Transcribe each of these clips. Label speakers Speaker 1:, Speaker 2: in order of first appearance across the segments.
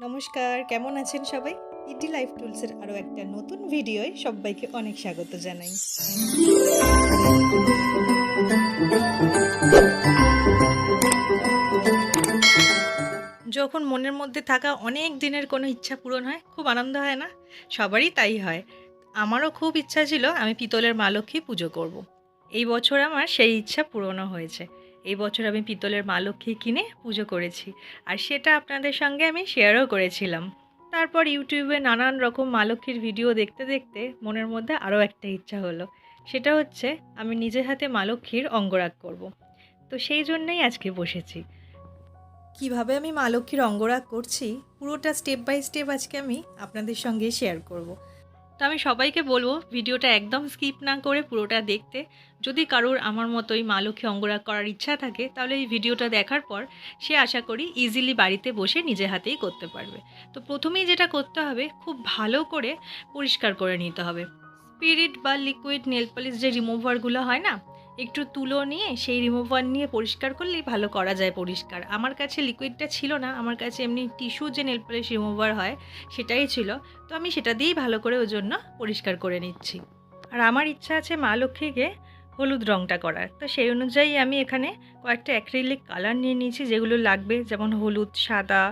Speaker 1: নমস্কার, কেমন আছেন সবাই? ইডি লাইফ টুলসের আরও একটা নতুন ভিডিওয় সবাইকে অনেক স্বাগত জানাই। যখন মনের মধ্যে থাকা অনেক দিনের কোনো ইচ্ছা পূরণ হয়, খুব আনন্দ হয় না? সবারই তাই হয়। আমারও খুব ইচ্ছা ছিল আমি পিতলের মা লক্ষ্মী পুজো করব। এই বছর আমার সেই ইচ্ছা পূরণও হয়েছে। এই বছর আমি পিতলের মা লক্ষ্মী কিনে পুজো করেছি আর সেটা আপনাদের সঙ্গে আমি শেয়ারও করেছিলাম তারপর ইউটিউবে নানান রকম মা লক্ষ্মীর ভিডিও দেখতে দেখতে মনের মধ্যে আরও একটা ইচ্ছা হলো সেটা হচ্ছে, আমি নিজের হাতে মা লক্ষ্মীর অঙ্গরাগ করব। তো সেই জন্যই আজকে বসেছি কীভাবে আমি মা লক্ষ্মীর অঙ্গরাগ করছি, পুরোটা স্টেপ বাই স্টেপ আজকে আমি আপনাদের সঙ্গে শেয়ার করব। তো আমি সবাইকে বলব, ভিডিওটা একদম স্কিপ না করে পুরোটা দেখতে। যদি কারোর আমার মতোই মা লক্ষ্মী অঙ্গরাগ করার ইচ্ছা থাকে, তাহলে এই ভিডিওটা দেখার পর সে আশা করি ইজিলি বাড়িতে বসে নিজে হাতেই করতে পারবে। তো প্রথমেই যেটা করতে হবে, খুব ভালো করে পরিষ্কার করে নিতে হবে। স্পিরিট বা লিকুইড নেল যে রিমুভারগুলো হয় না একটু তুলো নিয়ে, সেই রিমুভার নিয়ে পরিষ্কার করলেই ভালো করা যায় পরিষ্কার। আমার কাছে লিকুইডটা ছিল না, আমার কাছে এমনি টিস্যু যে নেল পলিশ রিমুভার হয়, সেটাই ছিল। তো আমি সেটা দিয়েই ভালো করে ওই জন্য পরিষ্কার করে নিচ্ছি। আর আমার ইচ্ছা আছে মা লক্ষ্মীকে হলুদ রঙটা করার। তো সেই অনুযায়ী আমি এখানে কয়েকটা অ্যাক্রিলিক কালার নিয়ে নিয়েছি, যেগুলো লাগবে, যেমন হলুদ, সাদা,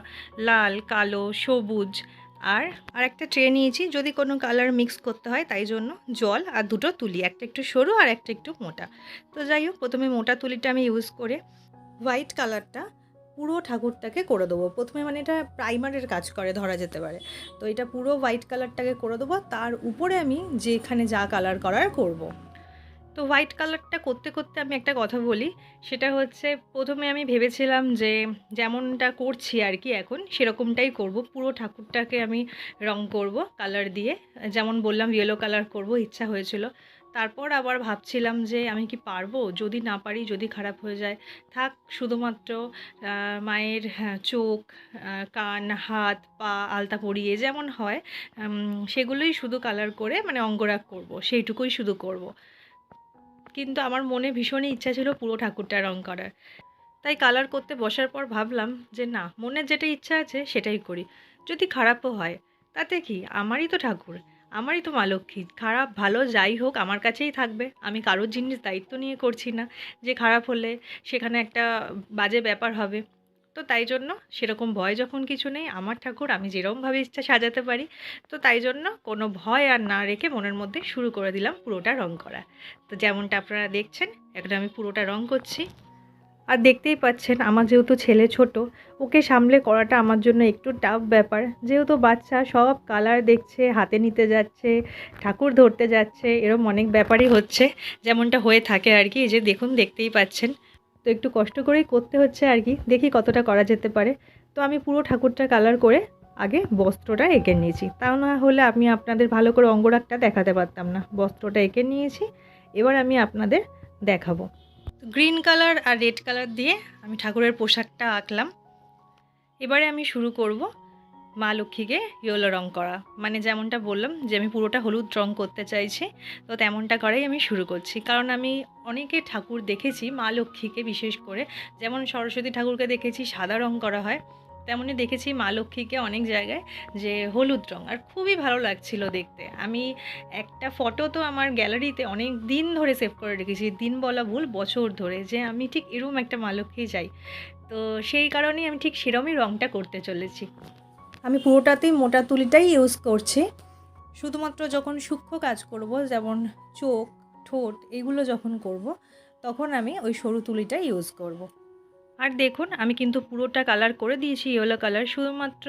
Speaker 1: লাল, কালো, সবুজ। আর আর একটা ট্রে নিয়েছি, যদি কোনো কালার মিক্স করতে হয় তাই জন্য জল আর দুটো তুলি, একটা একটু সরু আর একটা একটু মোটা। তো যাই হোক, প্রথমে মোটা তুলিটা আমি ইউজ করে হোয়াইট কালারটা পুরো ঠাকুরটাকে করে দেবো। প্রথমে মানে এটা প্রাইমারের কাজ করে, ধরা যেতে পারে। তো এটা পুরো হোয়াইট কালারটাকে করে দেবো তার উপরে আমি যেখানে যা কালার করার করব। তো হোয়াইট কালারটা করতে করতে আমি একটা কথা বলি। সেটা হচ্ছে প্রথমে আমি ভেবেছিলাম যে যেমনটা করছি আর কি এখন, সেরকমটাই করব। পুরো ঠাকুরটাকে আমি রং করব কালার দিয়ে। যেমন বললাম ইয়েলো কালার করব, ইচ্ছা হয়েছিল। তারপর আবার ভাবছিলাম যে আমি কি পারব? যদি না পারি, যদি খারাপ হয়ে যায়, থাক, শুধুমাত্র মায়ের চোখ কান, হাত, পা, আলতা পরিয়ে যেমন হয় সেগুলোই শুধু কালার করে মানে অঙ্গরাগ করব, সেইটুকুই শুধু করব। কিন্তু আমার মনে ভীষণই ইচ্ছা ছিল পুরো ঠাকুরটা রং করার। তাই কালার করতে বসার পর ভাবলাম যে না, মনের যেটা ইচ্ছা আছে সেটাই করি। যদি খারাপও হয়, তাতে কি? আমারই তো ঠাকুর, আমারই তো মা লক্ষ্মী। খারাপ, ভালো, যাই হোক, আমার কাছেই থাকবে। আমি কারোর জিনিস দায়িত্ব নিয়ে করছি না। যে খারাপ হলে সেখানে একটা বাজে ব্যাপার হবে। তো তাই জন্য সেরকম ভয় যখন কিছু নেই, আমার ঠাকুর আমি যেরকমভাবে ইচ্ছা সাজাতে পারি। তো তাই জন্য কোনো ভয় আর না রেখে মনের মধ্যে শুরু করে দিলাম পুরোটা রং করা। তো যেমনটা আপনারা দেখছেন, এখন আমি পুরোটা রং করছি। আর দেখতেই পাচ্ছেন, আমার যেহেতু ছেলে ছোট, ওকে সামলে করাটা আমার জন্য একটু টাফ ব্যাপার। যেহেতু বাচ্চা, সব কালার দেখছে, হাতে নিতে যাচ্ছে, ঠাকুর ধরতে যাচ্ছে এরকম অনেক ব্যাপারই হচ্ছে। যেমনটা হয়ে থাকে আর কি, এই যে দেখুন, দেখতেই পাচ্ছেন। তো একটু কষ্ট করেই করতে হচ্ছে আর কি। দেখি কতটা করা যেতে পারে। তো আমি পুরো ঠাকুরটা কালার করে আগে বস্ত্রটা এঁকে নিয়েছি। তাও না হলে আমি আপনাদের ভালো করে অঙ্গরাগটা দেখাতে পারতাম না। বস্ত্রটা এঁকে নিয়েছি, এবার আমি আপনাদের দেখাবো। গ্রিন কালার আর রেড কালার দিয়ে আমি ঠাকুরের পোশাকটা আঁকলাম। এবারে আমি শুরু করব। মা লক্ষ্মীকে ইয়েলো রং করা। মানে যেমনটা বললাম যে আমি পুরোটা হলুদ রং করতে চাইছি, তো তেমনটা করাই আমি শুরু করছি। কারণ আমি অনেকে ঠাকুর দেখেছি মা লক্ষ্মীকে বিশেষ করে, যেমন সরস্বতী ঠাকুরকে দেখেছি সাদা রং করা হয়, তেমনই দেখেছি মা লক্ষ্মীকে অনেক জায়গায় যে হলুদ রং। আর খুবই ভালো লাগছিল দেখতে। আমি একটা ফটো তো আমার গ্যালারিতে অনেক দিন ধরে সেভ করে রেখেছি, দিন বলা ভুল বছর ধরে যে আমি ঠিক এরম একটা মা লক্ষ্মী চাই। তো সেই কারণেই আমি ঠিক সেরমই রংটা করতে চলেছি। আমি পুরোটাতেই মোটা তুলিটাই ইউজ করছি শুধুমাত্র যখন সূক্ষ্ম কাজ করব, যেমন চোখ, ঠোঁট, এগুলো যখন করব, তখন আমি ওই সরু তুলিটা ইউজ করব। আর দেখুন আমি কিন্তু পুরোটা কালার করে দিয়েছি ইয়েলো কালার শুধুমাত্র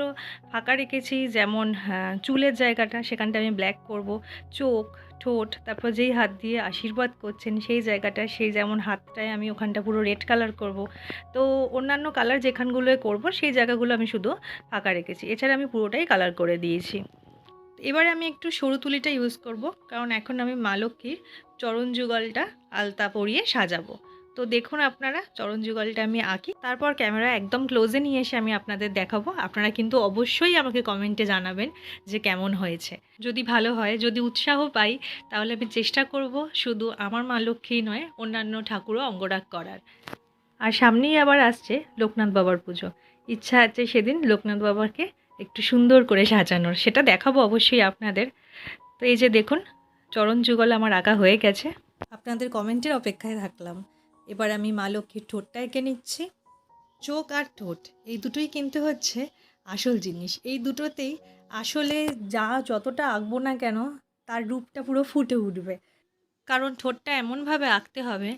Speaker 1: ফাঁকা রেখেছি যেমন হ্যাঁ, চুলের জায়গাটা সেখানটা আমি ব্ল্যাক করব। চোখ ঠোঁট তারপর যেই হাত দিয়ে আশীর্বাদ করছেন সেই জায়গাটা সেই যেমন হাতটায় আমি ওখানটা পুরো রেড কালার করব। তো অন্যান্য কালার যেখানগুলোয় করব সেই জায়গাগুলো আমি শুধু ফাঁকা রেখেছি। এছাড়া আমি পুরোটাই কালার করে দিয়েছি। এবারে আমি একটু সরু তুলিটা ইউজ করব কারণ এখন আমি মা লক্ষ্মীর চরণ যুগলটা আলতা পরিয়ে সাজাবো। তো দেখুন আপনারা, চরণ যুগলটা আমি আঁকি। তারপর ক্যামেরা একদম ক্লোজে নিয়ে এসে আমি আপনাদের দেখাবো। আপনারা কিন্তু অবশ্যই আমাকে কমেন্টে জানাবেন যে কেমন হয়েছে। যদি ভালো হয়, যদি উৎসাহ পাই, তাহলে আমি চেষ্টা করব শুধু আমার মা লক্ষ্মী নয়, অন্যান্য ঠাকুরও অঙ্গরাগ করার। আর সামনেই আবার আসছে লোকনাথ বাবার পুজো। ইচ্ছা আছে সেদিন লোকনাথ বাবাকে একটু সুন্দর করে সাজানোর, সেটা দেখাবো অবশ্যই আপনাদের। তো এই যে দেখুন, চরণ যুগল আমার আঁকা হয়ে গেছে। আপনাদের কমেন্টের অপেক্ষায় থাকলাম। এবার আমি মা লক্ষ্মীর ঠোঁটটা এঁকে নিচ্ছি। চোখ আর ঠোঁট, এই দুটোই কিন্তু হচ্ছে আসল জিনিস। এই দুটোতেই আসলে যা যতটা আঁকবো না কেন, তার রূপটা পুরো ফুটে উঠবে। কারণ ঠোঁটটা এমনভাবে আঁকতে হবে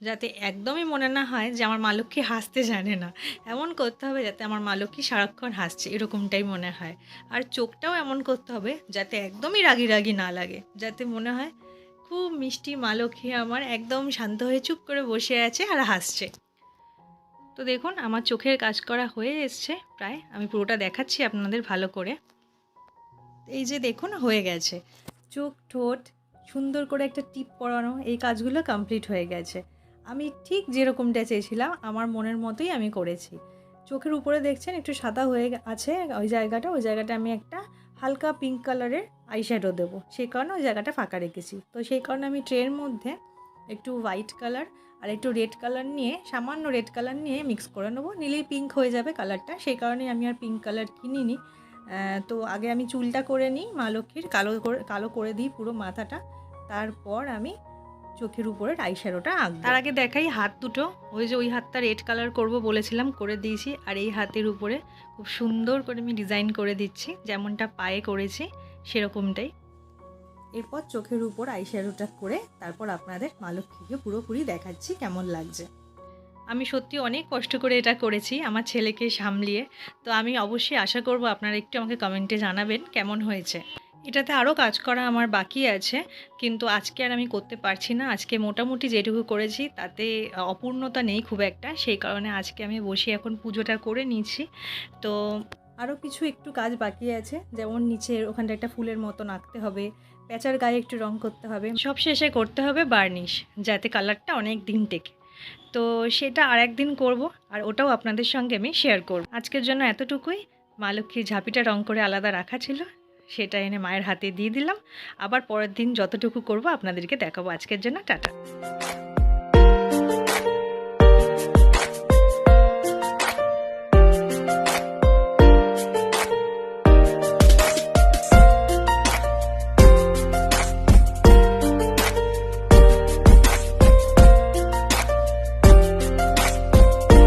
Speaker 1: যাতে একদমই মনে না হয় যে আমার মা লক্ষ্মী হাসতে জানে না। এমন করতে হবে যাতে আমার মা লক্ষ্মী সারাক্ষণ হাসছে, এরকমটাই মনে হয়। আর চোখটাও এমন করতে হবে যাতে একদমই রাগি রাগি না লাগে, যাতে মনে হয় খুব মিষ্টি মা আমার একদম শান্ত হয়ে চুপ করে বসে আছে আর হাসছে। তো দেখুন, আমার চোখের কাজ করা হয়ে এসছে প্রায়। আমি পুরোটা দেখাচ্ছি আপনাদের ভালো করে। এই যে দেখুন, হয়ে গেছে। চোখ ঠোঁট, সুন্দর করে একটা টিপ পরানো, এই কাজগুলো কমপ্লিট হয়ে গেছে। আমি ঠিক যেরকমটা চেয়েছিলাম, আমার মনের মতোই আমি করেছি। চোখের উপরে দেখছেন, একটু সাদা হয়ে আছে ওই জায়গাটা ওই জায়গাটা আমি একটা হালকা পিঙ্ক কালারের আইশ্যাডো দেবো। সেই কারণে ওই জায়গাটা ফাঁকা রেখেছি। তো সেই কারণে আমি ট্রের মধ্যে একটু হোয়াইট কালার আর একটু রেড কালার নিয়ে, সামান্য রেড কালার নিয়ে মিক্স করে নেব। নিলেই পিঙ্ক হয়ে যাবে কালারটা সেই কারণে আমি আর পিঙ্ক কালার কিনিনি। তো আগে আমি চুলটা করে নিই মা লক্ষ্মীর, কালো কালো করে দিই পুরো মাথাটা। তারপর আমি চোখের উপরে আইশ্যাডোটা আঁকবো। তার আগে দেখাই হাত দুটো। ওই যে ওই হাতটা রেড কালার করব বলেছিলাম করে দিয়েছি। আর এই হাতের উপরে খুব সুন্দর করে আমি ডিজাইন করে দিচ্ছি। যেমনটা পায়ে করেছি সেরকমটাই। এরপর চোখের উপর আইশ্যাডোটা করে তারপর আপনাদের মা লক্ষ্মীকে পুরোপুরি দেখাচ্ছি কেমন লাগছে। আমি সত্যি অনেক কষ্ট করে এটা করেছি আমার ছেলেকে সামলিয়ে। তো আমি অবশ্যই আশা করব আপনারা একটু আমাকে কমেন্টে জানাবেন কেমন হয়েছে। এটাতে আরও কাজ করা আমার বাকি আছে, কিন্তু আজকে আর আমি করতে পারছি না। আজকে মোটামুটি যেটুকু করেছি, তাতে অপূর্ণতা নেই খুব একটা। সেই কারণে আজকে আমি বসে এখন পুজোটা করে নিচ্ছি তো আরও কিছু একটু কাজ বাকি আছে, যেমন নিচে ওখানটা একটা ফুলের মতন আঁকতে হবে প্যাঁচার গায়ে একটু রং করতে হবে। সব শেষে করতে হবে বার্নিশ, যাতে কালারটা অনেক দিন টেকে। তো সেটা আর একদিন করব, আর ওটাও আপনাদের সঙ্গে আমি শেয়ার করব। আজকের জন্য এতটুকুই। মা লক্ষ্মীর ঝাঁপিটা রং করে আলাদা রাখা ছিল। সেটা এনে মায়ের হাতে দিয়ে দিলাম। আবার পরের দিন যতটুকু করব আপনাদেরকে দেখাবো। আজকের জন্য টাটা।